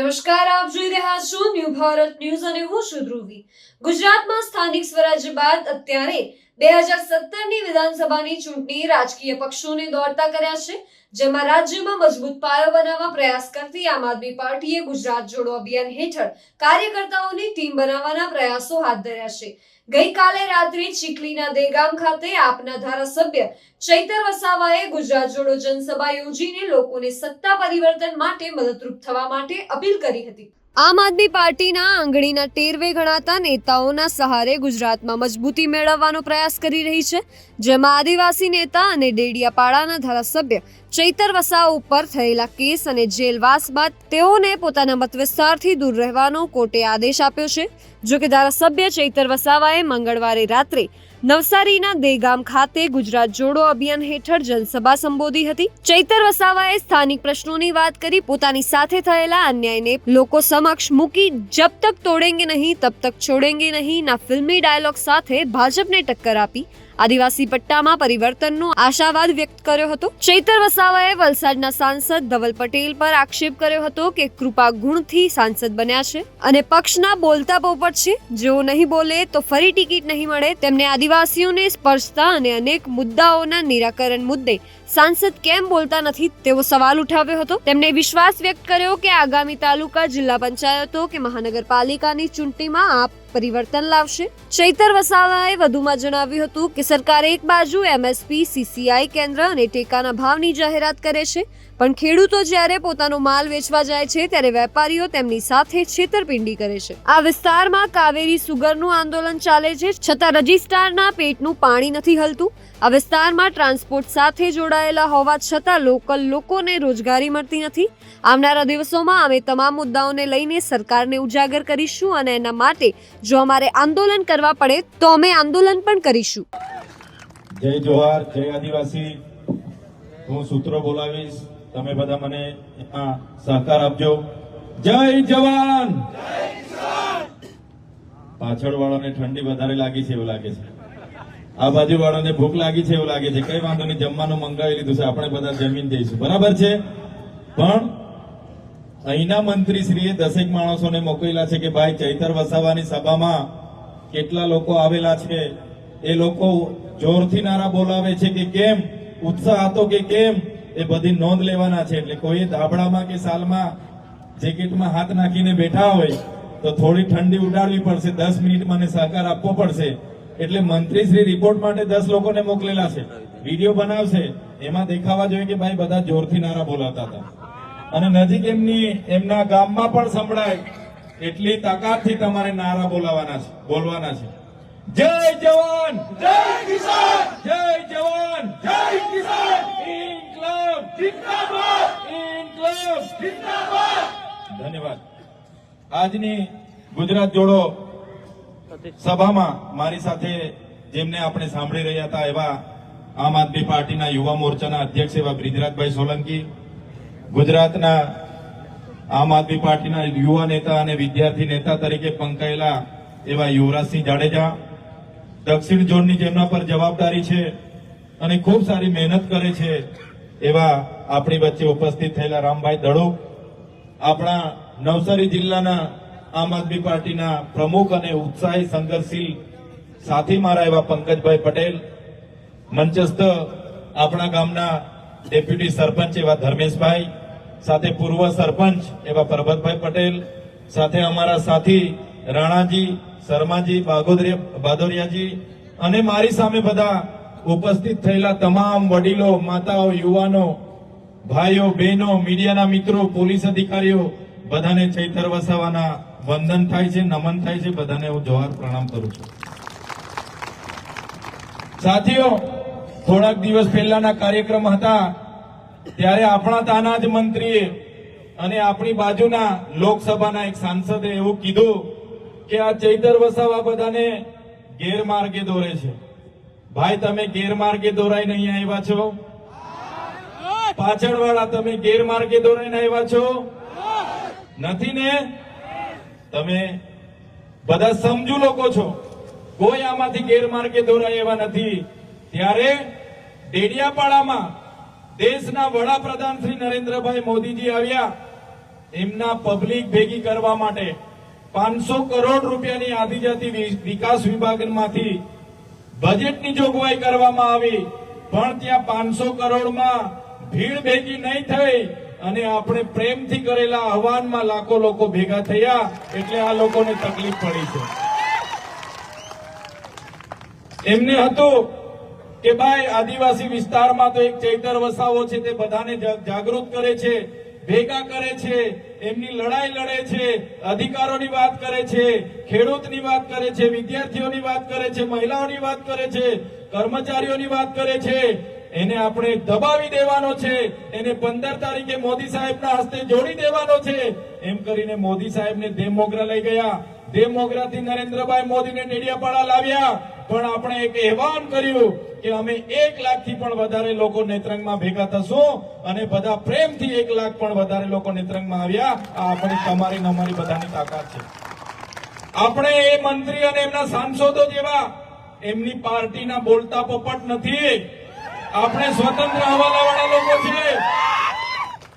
નમસ્કાર, આપ જોઈ રહ્યા છો ન્યૂ ભારત ન્યૂઝ અને હું છું ધ્રુવી. ગુજરાતમાં સ્થાનિક સ્વરાજ્ય બાદ અત્યારે બે હજાર સત્તરની વિધાનસભાની ચૂંટણી રાજકીય પક્ષોને દોડતા કર્યા છે. જેમાં રાજ્યમાં મજબૂત પાયો બનાવવા પ્રયાસ કરતી આમ આદમી પાર્ટીએ ગુજરાત જોડો અભિયાન હેઠળ કાર્યકર્તાઓની ટીમ બનાવવાના પ્રયાસો હાથ ધર્યા છે. ગઈકાલે રાત્રે ચીખલીના દેગામ ખાતે આપના ધારાસભ્ય ચૈતર વસાવાએ ગુજરાત જોડો જનસભા યોજીને લોકોને સત્તા પરિવર્તન માટે મદદરૂપ થવા માટે અપીલ કરી હતી. આમ આદમી પાર્ટીના આંગળીના ટેરવે ગણાતા નેતાઓના સહારે ગુજરાતમાં મજબૂતી મેળવવાનો પ્રયાસ કરી રહી છે, જેમાં આદિવાસી નેતા અને ડેડિયાપાડાના ધારાસભ્ય ચૈતર વસાવા ઉપર થયેલા કેસ અને જેલવાસ બાદ તેઓને પોતાના મતવિસ્તારથી દૂર રહેવાનો કોર્ટે આદેશ આપ્યો છે. જો કે ધારાસભ્ય ચૈતર વસાવાએ મંગળવારે રાત્રે નવસારીના દેગામ ખાતે ગુજરાત જોડો અભિયાન હેઠળ જનસભા સંબોધી હતી. ચૈતર વસાવાએ સ્થાનિક પ્રશ્નોની વાત કરી, પોતાની સાથે થયેલા અન્યાયને લોકો સમક્ષ મૂકી, જબ તક તોડેંગે નહીં, તબ તક છોડેંગે નહીં ના ફિલ્મી ડાયલોગ સાથે ભાજપને ટક્કર આપી. આદિવાસી પટ્ટામાં પરિવર્તનનો આશાવાદ વ્યક્ત કર્યો હતો. ચૈતર વસાવાએ વલસાડના સાંસદ ધવલ પટેલ પર આક્ષેપ કર્યો હતો કે કૃપા ગુણથી સાંસદ બન્યા છે અને પક્ષના બોલતા પોપટ છે. જેઓ નહીં બોલે તો ફરી ટિકિટ નહીં મળે. તેમને આદિવાસીઓને સ્પર્શતા અને અનેક મુદ્દાઓના નિરાકરણ મુદ્દે સાંસદ કેમ બોલતા નથી તેવો સવાલ ઉઠાવ્યો હતો. તેમણે વિશ્વાસ વ્યક્ત કર્યો કે આગામી તાલુકા જિલ્લા પંચાયતો કે મહાનગરપાલિકાની ચૂંટણીમાં આપ પરિવર્તન લાવશે. ચૈતર વસાવાએ વધુમાં જણાવ્યું હતું કે સરકાર એક બાજુ એમએસપી, સીસીઆઈ કેન્દ્ર અને ટેકાના ભાવની જાહેરાત કરે છે. પણ ખેડૂતો જ્યારે પોતાનો માલ વેચવા જાય છે, ત્યારે વેપારીઓ તેમની સાથે છેતરપિંડી કરે છે. આ વિસ્તારમાં કાવેરી સુગરનું આંદોલન ચાલે છે, છતાં રજિસ્ટ્રારના પેટનું પાણી નથી હલતું. આ વિસ્તારમાં ટ્રાન્સપોર્ટ સાથે જોડાયેલા હોવા છતાં લોકલ લોકોને રોજગારી મળતી નથી. આવનારા દિવસોમાં અમે તમામ મુદ્દાઓને લઈને સરકારને ઉજાગર કરીશું અને એના માટે જો અમારે આંદોલન કરવા પડે, તો અમે આંદોલન પણ કરીશું. જય જોહાર, જય આદિવાસી. હું સૂત્રો બોલાવીશ. તમે બધા મને એમાં સહકાર આપજો. જય જવાન! પાછળ વાળાને ઠંડી વધારે લાગી છે એવું લાગે છે. આ બાજુ વાળાને ભૂખ લાગી છે એવું લાગે છે. કઈ વાંધો નહીં, જમવાનું મંગાવી લીધું છે. આપણે બધા જમીન જઈશું. બરાબર છે? પણ અહીંના મંત્રીશ્રીએ દસેક માણસોને મોકલેલા છે કે ભાઈ, ચૈતર વસાવાની સભામાં કેટલા લોકો આવેલા છે? એ લોકો જોરથી નારા બોલાવે છે કે કેમ? ઉત્સાહ હતો કે કેમ? એ બધી નોંધ લેવાના છે. એટલે કોઈ ધાબળામાં કે સાલમાં જેકેટમાં હાથ નાખીને બેઠા હોય તો થોડી ઠંડી ઉડાડવી પડશે. દસ મિનિટ મને સહકાર આપવો પડશે. એટલે મંત્રીશ્રી રિપોર્ટ માટે દસ લોકોને મોકલેલા છે. વીડિયો બનાવશે. એમાં દેખાવા જોઈએ કે ભાઈ બધા જોરથી નારા બોલાવતા હતા. અને નજીક એમની એમના ગામમાં પણ સંભળાય એટલી તાકાતથી તમારે નારા બોલાવાના છે બોલવાના છે. જય જવાન! જય કિસાન! જય જવાન! જય કિસાન! ધન્યવાદ. આજની ગુજરાત જોડો સભામાં મારી સાથે જેમને આપણે સાંભળી રહ્યા હતા એવા આમ આદમી પાર્ટીના યુવા મોરચાના અધ્યક્ષ એવા બ્રિજરાજભાઈ સોલંકી ગુજરાતના આમ આદમી પાર્ટીના યુવા નેતા અને વિદ્યાર્થી નેતા તરીકે પંકાયેલા એવા યુવરાજસિંહ જાડેજા દક્ષિણ ઝોનની જેમના પર જવાબદારી છે અને ખૂબ સારી મહેનત કરે છે. એવા આપણી વચ્ચે ઉપસ્થિત થયેલા રામભાઈ દડુક આપણા નવસારી જિલ્લાના આમ આદમી પાર્ટીના પ્રમુખ અને ઉત્સાહી સંઘર્ષશીલ સાથી મારા એવા પંકજભાઈ પટેલ, મંચસ્થ આપણા ગામના ડેપ્યુટી સરપંચ એવા ધર્મેશભાઈ, સાથે પૂર્વ સરપંચ એવા પરબતભાઈ પટેલ, સાથે અમારા સાથી રાણાજી, શર્માજી, બાગોદરિયા, બાદોરિયાજી અને મારી સામે બધા ઉપસ્થિત થયેલા તમામ વડીલો, માતાઓ, યુવાનો, ભાઈઓ, બહેનો, મીડિયાના મિત્રો, પોલીસ અધિકારીઓ, બધાને ચૈતર વસાવાના વંદન થાય છે, નમન થાય છે. બધાને હું જોહાર પ્રણામ કરું છું. સાથીઓ, થોડાક દિવસ પહેલાના કાર્યક્રમ હતા. ત્યારે આપણા તાના જ મંત્રીએ અને આપણી બાજુના લોકસભાના એક સાંસદે એવું કીધું કે આ ચૈતર વસાવા બધાને ગેરમાર્ગે દોરે છે. ભાઈ, તમે ગેરમાર્ગે દોરાઈને અહીંયા આવ્યા છો? પાછળવાળા, તમે ગેરમાર્ગે દોરાઈને આવ્યા છો? નથી ને? તમે બધા સમજુ લોકો છો. કોઈ આમાંથી ગેરમાર્ગે દોરાય એવા નથી. ત્યારે ડેડિયાપાડામાં દેશના વડાપ્રધાન શ્રી નરેન્દ્રભાઈ મોદીજી આવ્યા એમના પબ્લિક ભેગી કરવા માટે. પાંચસો કરોડ રૂપિયાની આદિજાતિ વિકાસ વિભાગમાંથી બજેટની જોગવાઈ કરવામાં આવી, પણ ત્યાં પાંચસો કરોડમાં ભીડ ભેગી નહીં થઈ અને આપણે પ્રેમથી કરેલા આહવાનમાં લાખો લોકો ભેગા થયા, એટલે આ લોકોને તકલીફ પડી છે. એમને હતું કે ભાઈ, આદિવાસી વિસ્તારમાં તો એક ચૈતર વસાવો છે, તે બધાને જાગૃત કરે છે, ભેગા કરે છે એમની લડાઈ લડે છે, અધિકારોની વાત કરે છે, ખેડૂતની વાત કરે છે, વિદ્યાર્થીઓની વાત કરે છે, મહિલાઓની વાત કરે છે, કર્મચારીઓની વાત કરે છે. એને આપણે દબાવી દેવાનો છે, એને પંદર તારીખે મોદી સાહેબના હસ્તે જોડી દેવાનો છે. એમ કરીને મોદી સાહેબને દેવમોગરા લઈ ગયા. દેવમોગરાથી નરેન્દ્રભાઈ મોદીને ડેડિયાપાડા લાવ્યા. પણ આપણે એક અહેવાન કર્યું કે અમે એક લાખથી પણ વધારે લોકો નેત્રંગમાં ભેગા થશું અને બધા પ્રેમથી એક લાખ પણ વધારે લોકો નેત્રંગમાં આવ્યા. આ આપણી, તમારી અમારી બધાની તાકાત છે. આપણે એ મંત્રી અને એમના સાંસદો જેવા એમની પાર્ટીના બોલતા પોપટ નથી. આપણે સ્વતંત્ર હવાલાવાળા લોકો છીએ.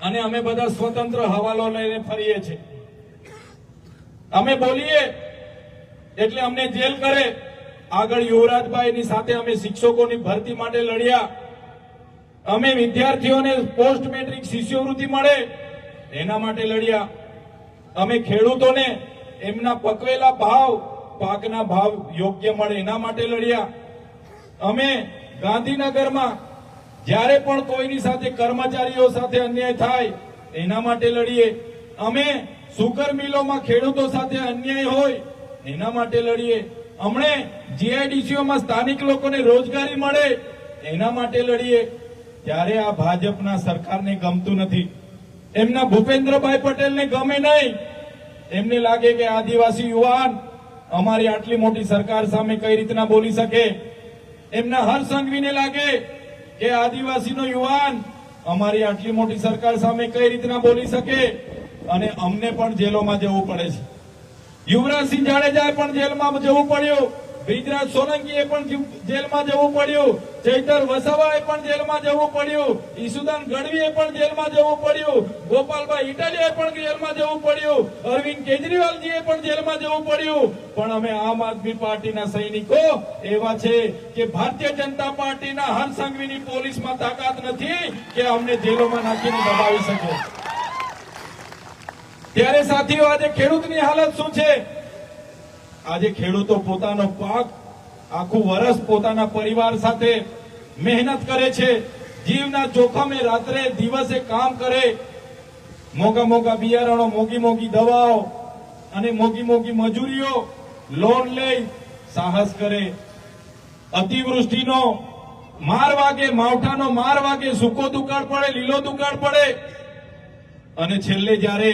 અને અમે બધા સ્વતંત્ર હવાલો લઈને ફરીએ છીએ. અમે બોલીએ એટલે અમને જેલ કરે. આગળ યુવરાજભાઈની સાથે અમે શિક્ષકોની ભરતી માટે લડ્યા. અમે વિદ્યાર્થીઓને પોસ્ટ મેટ્રિક શિષ્યવૃત્તિ મળે, એના માટે લડ્યા. અમે ખેડૂતોને એમના પકવેલા ભાવ, પાકના ભાવ યોગ્ય મળે, એના માટે લડ્યા. અમે ગાંધીનગરમાં જ્યારે પણ કોઈની સાથે કર્મચારીઓ સાથે અન્યાય થાય, એના માટે લડીએ. અમે સુગર મિલોમાં ખેડૂતો સાથે અન્યાય હોય, એના માટે લડીએ. અમણે જીઆઈડીસીઓમાં સ્થાનિક લોકોને રોજગારી મળે, એના માટે લડીએ. ત્યારે આ ભાજપના સરકારને ગમતું નથી. એમના ભૂપેન્દ્રભાઈ પટેલને ગમે નહીં. એમને લાગે કે આદિવાસી યુવાન અમારી આટલી મોટી સરકાર સામે કઈ રીતના બોલી શકે? એમના હર સંઘવીને લાગે કે આદિવાસીનો યુવાન અમારી આટલી મોટી સરકાર સામે કઈ રીતના બોલી શકે? અને અમને પણ જેલોમાં જવું પડે છે. યુવરાજસિંહ જાડેજાએ પણ જેલમાં જવું પડ્યું. બ્રિજરાજ સોલંકીએ પણ જેલમાં જવું પડ્યું. ચૈતર વસાવાએ પણ જેલમાં જવું પડ્યું. ઈસુદાન ગઢવીએ પણ જેલમાં જવું પડ્યું. ગોપાલભાઈ ઇટાલીએ પણ જેલમાં જવું પડ્યું. અરવિંદ કેજરીવાલજીએ પણ જેલમાં જવું પડ્યું. પણ અમે આમ આદમી પાર્ટીના સૈનિકો, એવા છે કે ભારતીય જનતા પાર્ટીના હર સંઘવીની પોલીસમાં તાકાત નથી કે અમને જેલોમાં નાખીને દબાવી શકે. ત્યારે સાથીઓ, આજે ખેડૂતની હાલત શું છે? આજે ખેડૂતો પોતાનો પાક આખું વર્ષ પોતાના પરિવાર સાથે મહેનત કરે છે, જીવના જોખમે રાત્રે દિવસે કામ કરે. મોંઘા મોંઘા બિયારણો, મોંઘી મોંઘી દવાઓ અને મોંઘી મોંઘી મજૂરીઓ લોન લઈ સાહસ કરે. અતિવૃષ્ટિનો માર વાગે, માવઠાનો માર વાગે, સૂકો દુકાળ પડે, લીલો દુકાળ પડે. અને છેલ્લે જ્યારે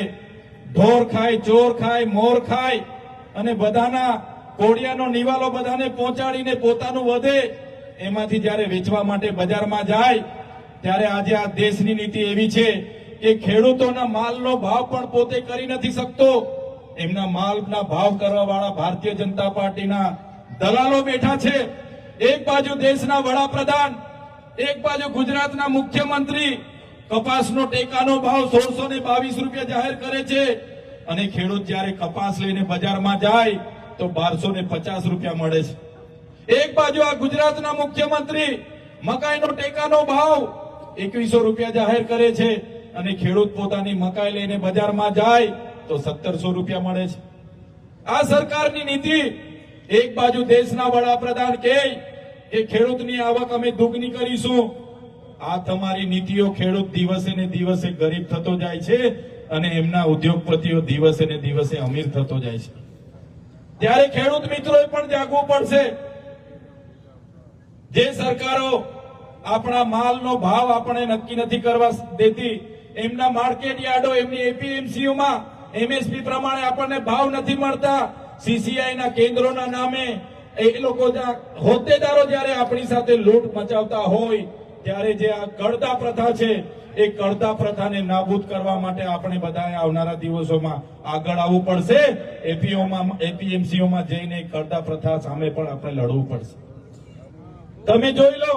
ઢોર ખાય, ચોર ખાય, મોર ખાય અને બધાના કોડિયાનો નિવાલો બધાને પહોંચાડીને પોતાનું વધે, એમાંથી જ્યારે વેચવા માટે બજારમાં જાય, ત્યારે આજે આ દેશની નીતિ એવી છે કે ખેડૂતોના માલનો ભાવ પણ પોતે કરી નથી શકતો. એમના માલના ભાવ કરવા વાળા ભારતીય જનતા પાર્ટીના દલાલો બેઠા છે. એક બાજુ દેશના વડાપ્રધાન, એક બાજુ ગુજરાતના મુખ્યમંત્રી કપાસનો ટેકાનો ભાવ સોળસો ને બાવીસ રૂપિયા જાહેર કરે છે. અને ખેડૂત જ્યારે કપાસ લઈને બજારમાં જાય, તો બારસો ને પચાસ રૂપિયા મળે છે. એક બાજુ આ ગુજરાતના મુખ્યમંત્રી મકાઈનો ટેકાનો ભાવ એકવીસો રૂપિયા જાહેર કરે છે. અને ખેડૂત પોતાની મકાઈ લઈને બજારમાં જાય, તો સત્તરસો રૂપિયા મળે છે. આ સરકારની નીતિ એક બાજુ દેશના વડાપ્રધાન કે ખેડૂતની આવક અમે દુગની કરીશું આ તમારી નીતિઓ ખેડૂત દિવસે ને દિવસે ગરીબ થતો જાય છે અને એમના ઉદ્યોગપતિઓ દિવસે ને દિવસે અમીર થતો જાય છે. ત્યારે ખેડૂત મિત્રોએ પણ જાગવું પડશે. જે સરકારો આપણા માલનો ભાવ આપણે નક્કી નથી કરવા દેતી, એમના માર્કેટ યાર્ડો, એમની એપીએમસીઓમાં એમએસપી પ્રમાણે આપણને ભાવ નથી મળતા. સીસીઆઈ ના કેન્દ્રોના નામે એ લોકો હોદ્દેદારો જ્યારે આપણી સાથે લૂંટ મચાવતા હોય ત્યારે જે આ કળતા પ્રથા છે, એ કળતા પ્રથાને નાબૂદ કરવા માટે આપણે બધાએ આવનારા દિવસોમાં આગળ આવવું પડશે. એપીઓમાં, એપીએમસીઓમાં જઈને કળતા પ્રથા સામે પણ આપણે લડવું પડશે. તમે જોઈ લો,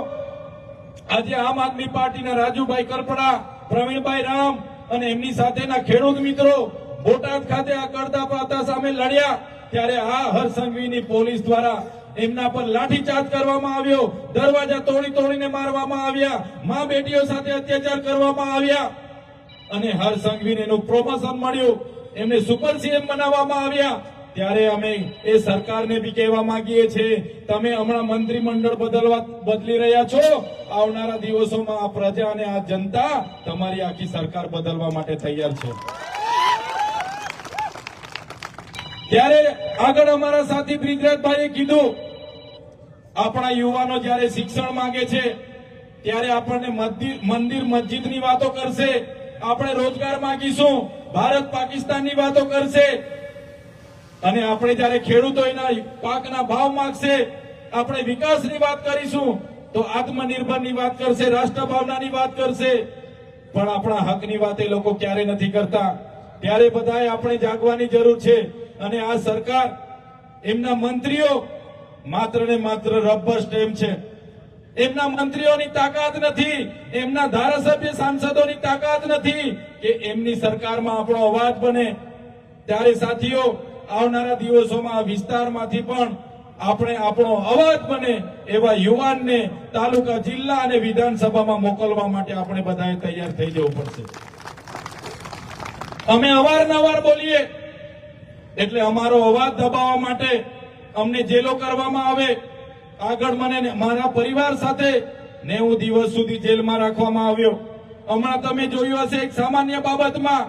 આજે આમ આદમી પાર્ટીના રાજુભાઈ કરપડા, પ્રવીણભાઈ રામ અને એમની સાથેના ખેડૂત મિત્રો બોટાદ ખાતે આ કરતા પ્રથા સામે લડ્યા. ત્યારે આ હરસંઘવીની પોલીસ દ્વારા એમના પર લાઠીચાર્જ કરવામાં આવ્યો. દરવાજા તોડી તોડીને મારવામાં આવ્યા. મા બેટીઓ સાથે અત્યાચાર કરવામાં આવ્યા. અને હરસંઘવીને એનું પ્રોમોશન મળ્યું. એમને સુપર સીએમ બનાવવામાં આવ્યા. ત્યારે અમે એ સરકારને બી કહેવા માંગીએ છીએ, તમે હમણાં મંત્રીમંડળ બદલવા બદલી રહ્યા છો. આવનારા દિવસોમાં આ પ્રજા અને આ જનતા તમારી આખી સરકાર બદલવા માટે તૈયાર છે. ત્યારે આગળ અમારા સાથી બ્રિજરાજભાઈએ કીધું, આપણા યુવાનો જ્યારે શિક્ષણ માંગે છે, ત્યારે આપણને મંદિર મસ્જિદની વાતો કરશે. આપણે રોજગાર માંગીશું, ભારત પાકિસ્તાનની વાતો કરશે. અને આપણે જ્યારે ખેડૂતોના પાકના ભાવ માંગશે, આપણે વિકાસની વાત કરીશું, તો આત્મનિર્ભરની વાત કરશે, રાષ્ટ્રભાવનાની વાત કરશે. પણ આપણા હકની વાત એ લોકો ક્યારે નથી કરતા. ત્યારે બધાએ આપણે જાગવાની જરૂર છે. અને આ સરકાર એમના મંત્રીઓ માત્ર ને માત્ર રબર સ્ટેમ્પ છે. એમના મંત્રીઓની તાકાત નથી, એમના ધારાસભ્ય સાંસદોની તાકાત નથી કે એમની સરકારમાં આપણો અવાજ બને. ત્યારે સાથીઓ, આવનારા દિવસોમાં આ વિસ્તારમાંથી પણ આપણે આપણો અવાજ બને એવા યુવાનને તાલુકા, જિલ્લા અને વિધાનસભામાં મોકલવા માટે આપણે બધાએ તૈયાર થઈ જવું પડશે. અમે અવારનવાર બોલીએ એટલે અમારો અવાજ દબાવવા માટે અમને જેલો કરવામાં આવે. આગળ મને મારા પરિવાર સાથે નેવું દિવસ સુધી જેલમાં રાખવામાં આવ્યો. હમણાં તમે જોયું હશે એક સામાન્ય બાબતમાં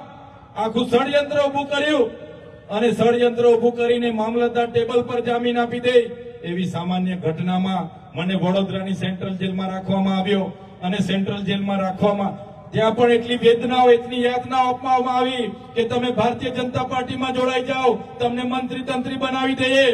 આખું ષડયંત્ર ઉભું કર્યું અને ષડયંત્ર ઉભું કરીને મામલતદાર ટેબલ પર જામીન આપી દે એવી સામાન્ય ઘટનામાં મને વડોદરાની સેન્ટ્રલ જેલમાં રાખવામાં આવ્યો. અને સેન્ટ્રલ જેલમાં રાખવામાં ત્યાં પણ એટલી વેદનાઓ, એટલી યાતનાઓ આપવામાં આવી કે તમે ભારતીય જનતા પાર્ટીમાં જોડાઈ જાઓ, તમને મંત્રી તંત્રી બનાવી દઈએ.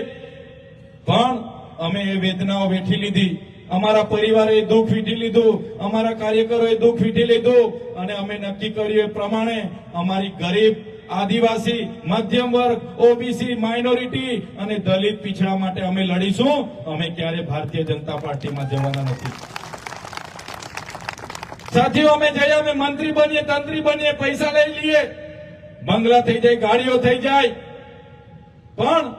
પણ અમે એ વેદનાઓ વેઠી લીધી. અમારા પરિવારે દુઃખ વીઠી લીધું, અમારા કાર્યકરોએ દુઃખ વીઠી લીધું અને અમે નક્કી કર્યું એ પ્રમાણે અમારી ગરીબ, આદિવાસી, મધ્યમ વર્ગ, ઓબીસી, માઇનોરિટી અને દલિત પીછડા માટે અમે લડીશું. અમે ક્યારે ભારતીય જનતા પાર્ટીમાં જવાના નથી. સાથીઓ, અમે જઈએ, અમે મંત્રી બનીએ, તંત્રી બનીએ, પૈસા લઈ લઈએ. બંગલા થઈ જાય, ગાડીઓ થઈ જાય. પણ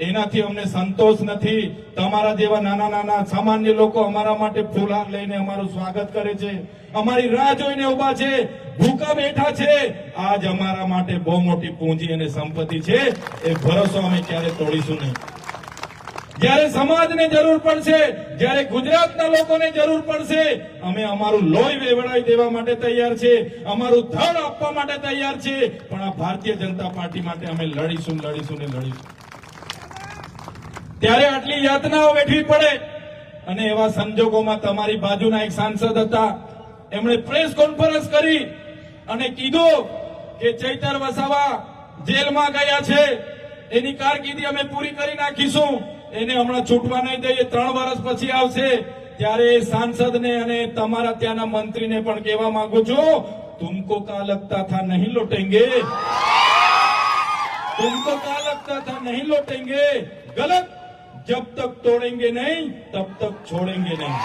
એનાથી અમને સંતોષ નથી. તમારા જેવા નાના નાના સામાન્ય લોકો અમારા માટે ફૂલહાર લઈને અમારું સ્વાગત કરે છે. અમારી રાહ જોઈને ઊભા છે. ભૂકા બેઠા છે. આજ અમારા માટે બહુ મોટી પૂંજી અને સંપત્તિ છે. એ ભરોસો અમે ક્યારે તોડીશું નહીં. જ્યારે સમાજને જરૂર પડશે, જ્યારે ગુજરાતના લોકોને જરૂર પડશે, અમે અમારું લોહી વેવડાવી દેવા માટે તૈયાર છે, અમારું ધન આપવા માટે તૈયાર છે, પણ આ ભારતીય જનતા પાર્ટી માટે અમે લડીશું લડીશું ને લડીશું. ત્યારે આટલી યાતનાઓ વેઠવી પડે, અને એવા સંજોગોમાં તમારી બાજુના એક સાંસદ હતા, એમણે પ્રેસ કોન્ફરન્સ કરી, અને કીધું કે ચૈતર વસાવા જેલમાં ગયા છે, એની કારકિર્દી અમે પૂરી કરી નાખીશું. એને હમણાં છૂટવા નહીં દઈએ ત્રણ વર્ષ પછી આવશે ત્યારે એ સાંસદને અને તમારા ત્યાંના મંત્રીને પણ કહેવા માંગુ છું તુમકો કા લગતા થા નહીં લોટેંગે तुमको क्या लगता था नहीं लौटेंगे गलत जब तक तोड़ेंगे नहीं तब तक छोड़ेंगे नहीं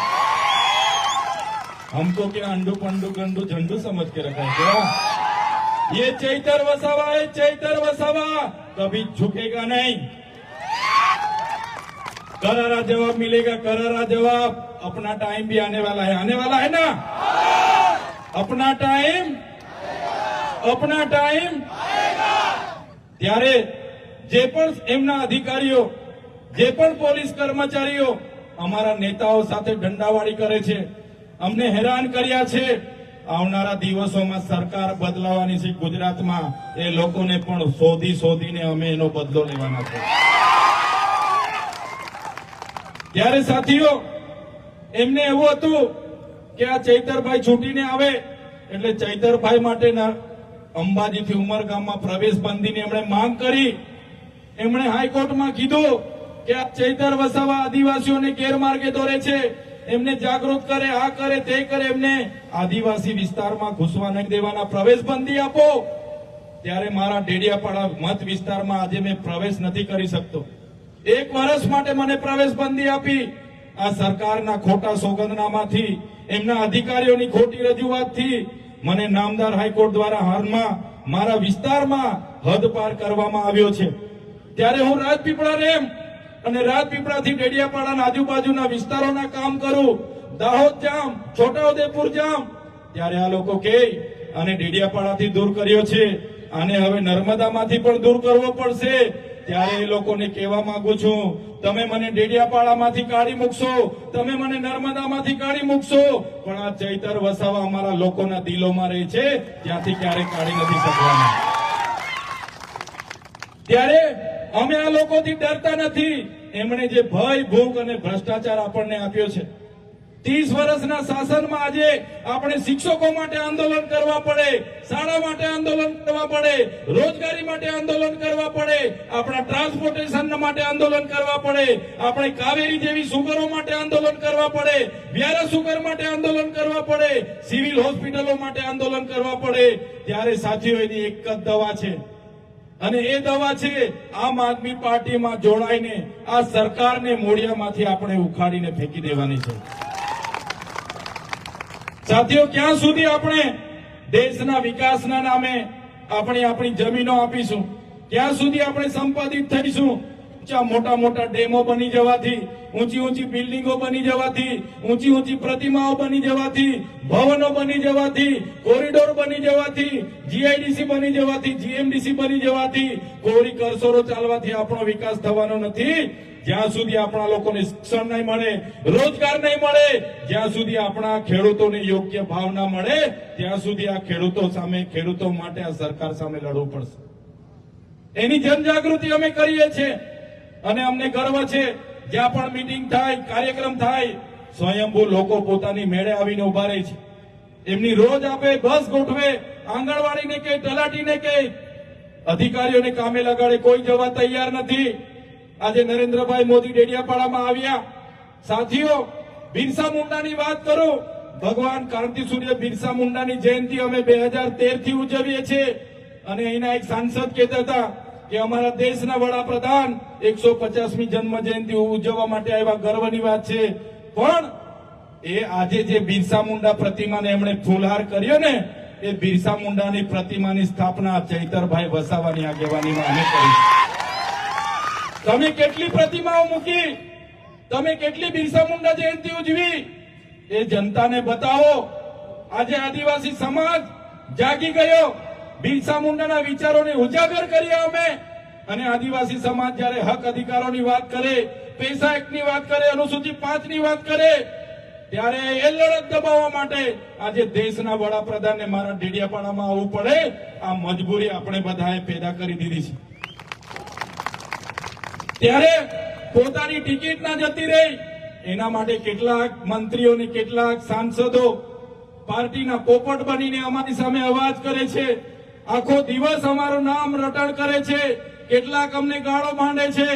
हमको क्या अंडू पंडू गंडू झंडू समझ के रखा है क्या ये चैतर वसावा है चैतर वसावा कभी झुकेगा नहीं करारा जवाब मिलेगा करारा जवाब अपना टाइम भी आने वाला है आने वाला है ना अपना टाइम अपना टाइम ત્યારે જે પણ એમના અધિકારીઓ જે પણ પોલીસ કર્મચારીઓ અમારા નેતાઓ સાથે દંડાવાળી કરે છે અમને હેરાન કર્યા છે આવનારા દિવસોમાં સરકાર બદલાવાની છે ગુજરાતમાં એ લોકોને પણ શોધી શોધીને અમે એનો બદલો લેવાના છે ત્યારે સાથીઓ, એમને એવું હતું કે આ ચૈતરભાઈ છૂટીને આવે, એટલે ચૈતરભાઈ માટેના અંબાજીથી ઉમરગામમાં પ્રવેશ બંધીની એમણે માંગ કરી. એમણે હાઈકોર્ટમાં કીધું કે આ ચૈતર વસાવા આદિવાસીઓને ગેરમાર્ગે દોરે છે. એમને જાગૃત કરે, આ કરે, તે કરે, એમને આદિવાસી વિસ્તારમાં ઘૂસવા નહીં દેવાના પ્રવેશ બંધી આપો. ત્યારે મારા ડેડિયાપાડા મત વિસ્તારમાં આજે મેં પ્રવેશ નથી કરી શકતો. એક વર્ષ માટે મને પ્રવેશ બંધી આપી. આ સરકારના ખોટા સોગંદનામાથી, એમના અધિકારીઓની ખોટી રજૂઆતથી મને નામદાર હાઈકોર્ટ દ્વારા હાલમાં મારા વિસ્તારમાં હદ પાર કરવામાં આવ્યો છે. ત્યારે હું રાજપીપળા રેમ અને રાજપીપળાથી ડેડિયાપાડાના આજુબાજુના વિસ્તારોના કામ કરું. દાહોદ જામ, છોટાઉદેપુર જામ. ત્યારે આ લોકો કે આને ડેડિયાપાડાથી દૂર કર્યો છે. આને હવે નર્મદામાંથી પણ દૂર કરવો પડશે. ત્યારે એ લોકોને કહેવા માંગુ છું, તમે મને ડેડિયાપાડામાંથી કાઢી મૂકશો, તમે મને નર્મદામાંથી કાઢી મૂકશો. પણ આ ચૈતર વસાવા અમારા લોકોના દિલોમાં રહે છે ત્યાંથી ક્યારેય કાઢી નથી શકવાના. ત્યારે અમે આ લોકોથી ડરતા નથી. એમણે જે ભય, ભૂખ અને ભ્રષ્ટાચાર આપણને આપ્યો છે ત્રીસ વર્ષના શાસનમાં આજે આપણે શિક્ષકો માટે આંદોલન કરવા પડે, શાળા માટે આંદોલન કરવા પડે, રોજગારી માટે આંદોલન કરવા પડે, આપણા ટ્રાન્સપોર્ટેશન માટે આંદોલન કરવા પડે, આપણે કાવેરી જેવી સુગરો માટે આંદોલન કરવા પડે, વ્યારા સુગર માટે આંદોલન કરવા પડે, સિવિલ હોસ્પિટલો માટે આંદોલન કરવા પડે. ત્યારે સાથીઓ, એની એક જ દવા છે. અને એ દવા છે, આમ આદમી પાર્ટીમાં જોડાઈને આ સરકારને મોડિયામાંથી આપણે ઉખાડીને ફેંકી દેવાની છે. સાથીઓ, ક્યાં સુધી આપણે દેશના વિકાસના નામે આપણે આપણી જમીનો આપીશું? ક્યાં સુધી આપણે સંપાદિત થઈશું? ઊંચા મોટા મોટા ડેમો બની જવાથી, ઊંચી ઊંચી બિલ્ડિંગો બની જવાથી, ઊંચી ઊંચી પ્રતિમાઓ બની જવાથી, ભવનો બની જવાથી, કોરિડોર બની જવાથી, જીઆઈડીસી બની જવાથી, જીએમડીસી બની જવાથી, કોરી કરસોરો ચાલવાથી આપણો વિકાસ થવાનો નથી. જ્યાં સુધી આપણા લોકોને શિક્ષણ નહીં મળે, રોજગાર નહીં મળે, જ્યાં સુધી આપણા ખેડૂતોને યોગ્ય ભાવ ના મળે, ત્યાં સુધી આ ખેડૂતો સામે, ખેડૂતો માટે આ સરકાર સામે લડવું પડશે. એની જનજાગૃતિ અમે કરીએ છીએ. અને અમને ગર્વ છે, જ્યાં પણ મીટિંગ થાય, કાર્યક્રમ થાય, સ્વયંભૂ લોકો પોતાની મેળે આવીને ઊભા રહે છે. એમની રોજ આપે, બસ ગોઠવે, આંગણવાડીને કે, તલાટીને કે, અધિકારીઓને કામે લગાડે, કોઈ જવા તૈયાર નથી. આજે નરેન્દ્રભાઈ મોદી ડેડિયાપાડામાં આવ્યા. સાથીઓ, બિરસા મુંડાની વાત કરું. ભગવાન કાંતિ સૂર્ય બિરસા મુંડાની જયંતિ અમે બે હજાર તેરથી ઉજવીએ છીએ. અને અહીંના એક સાંસદ કહેતા હતા કે અમારા દેશના વડાપ્રધાન એકસો પચાસમી જન્મ જયંતિ ઉજવવા માટે આવ્યા. ગર્વની વાત છે. પણ એ આજે જે બિરસા મુંડા પ્રતિમાને એમણે ફૂલહાર કર્યો ને, એ બિરસા મુંડાની પ્રતિમાની સ્થાપના ચૈતરભાઈ વસાવાની આગેવાનીમાં અમે કરી. તમે કેટલી પ્રતિમાઓ મૂકી? તમે કેટલી બિરસા મુંડા જયંતિ ઉજવી એ જનતાને બતાવો. આજે આદિવાસી સમાજ જાગી ગયો. બિરસા મુંડાના વિચારોને ઉજાગર કર્યા અમે. અને આદિવાસી સમાજ જ્યારે હક અધિકારોની વાત કરે, પૈસા એક્ટની વાત કરે, અનુસૂચિત પાંચની વાત કરે, ત્યારે એ લડત દબાવવા માટે આજે દેશના વડાપ્રધાનને મારા ડેડિયાપાડામાં આવવું પડે. આ મજબૂરી આપણે બધાએ પેદા કરી દીધી છે. ત્યારે પોતાની ટિકિટ ના જતી રહી. એના માટે કેટલાક મંત્રીઓને કેટલાક સાંસદો પાર્ટીના પોપટ બનીને અમારી સામે અવાજ કરે છે. આખો દિવસ અમારું નામ રટણ કરે છે. કેટલાક અમને ગાળો ભાંડે છે.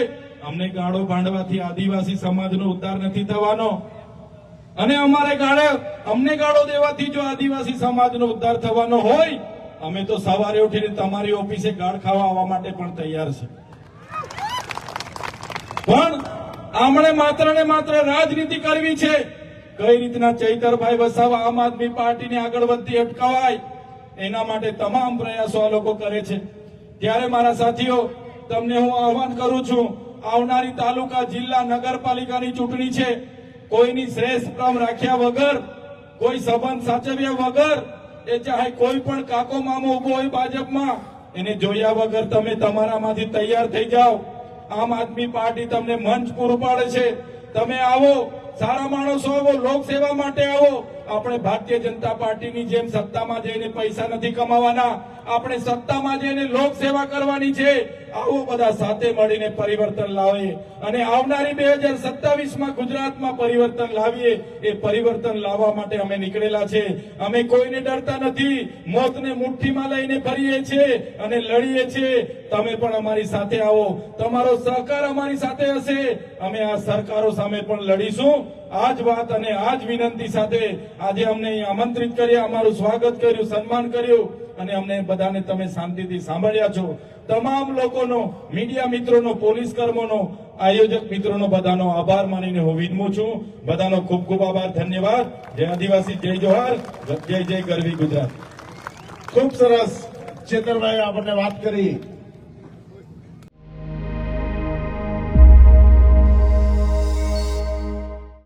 અમને ગાળો ભાંડવાથી આદિવાસી સમાજનો ઉદ્ધાર નથી થવાનો. અને અમારે ગાળે અમને ગાળો દેવાથી જો આદિવાસી સમાજનો ઉદ્ધાર થવાનો હોય, અમે તો સવારે ઉઠીને તમારી ઓફિસે ગાળ ખાવા આવવા માટે પણ તૈયાર છે પણ આમણે માત્ર ને માત્ર રાજનીતિ કરવી છે. કઈ રીતના ચૈતરભાઈ વસાવા આમ આદમી પાર્ટીને આગળ વધતી અટકાવાય, એના માટે તમામ પ્રયાસો આ લોકો કરે છે. ત્યારે મારા સાથીઓ, તમને હું આહવાન કરું છું, આવનારી તાલુકા જિલ્લા નગરપાલિકાની ચૂંટણી છે. કોઈની શ્રેષ્ઠ ક્રમ રાખ્યા વગર, કોઈ સંબંધ સાચવ્યા વગર, એ ચાહે કોઈ પણ કાકો મામો ઊભો હોય ભાજપમાં, એને જોયા વગર તમે તમારામાંથી તૈયાર થઈ જાઓ. આમ આદમી પાર્ટી તમને મંચ પૂરું પાડે છે. તમે આવો, સારા માણસો આવો લોકસેવા માટે આવો. આપણે ભારતીય જનતા પાર્ટીની જેમ સત્તામાં જઈને પૈસા નથી કમાવાના. આપણે સત્તામાં જઈને લોકસેવા કરવાની છે. આવો બધા સાથે મળીને પરિવર્તન લાવીએ અને આવનારી બે હજાર સત્તાવીસમાં ગુજરાતમાં પરિવર્તન લાવીએ. એ પરિવર્તન લાવવા માટે અમે નીકળેલા છે. અમે કોઈને ડરતા નથી. મોતને મુઠ્ઠીમાં લઈને ફરીએ છીએ અને લડીએ છીએ. તમે પણ અમારી સાથે આવો. તમારો સહકાર અમારી સાથે હશે. અમે આ સરકારો સામે પણ લડીશું. આ જ વાત અને આ જ વિનંતી સાથે આજે અમને આમંત્રિત કર્યા, અમારું સ્વાગત કર્યું, સન્માન કર્યું. અને અમને બધાને તમે શાંતિથી સાંભળ્યા છો. તમામ લોકોનો, મીડિયા મિત્રોનો, પોલીસ કર્મોનો આયોજક મિત્રોનો બધાનો આભાર માનીને હું વિનમું છું. બધાનો ખૂબ ખૂબ આભાર, ધન્યવાદ. જય આદિવાસી, જય જોહાર. જય જય ગરવી ગુજરાત. ખૂબ સરસ. ચેતરભાઈ આપણને વાત કરી.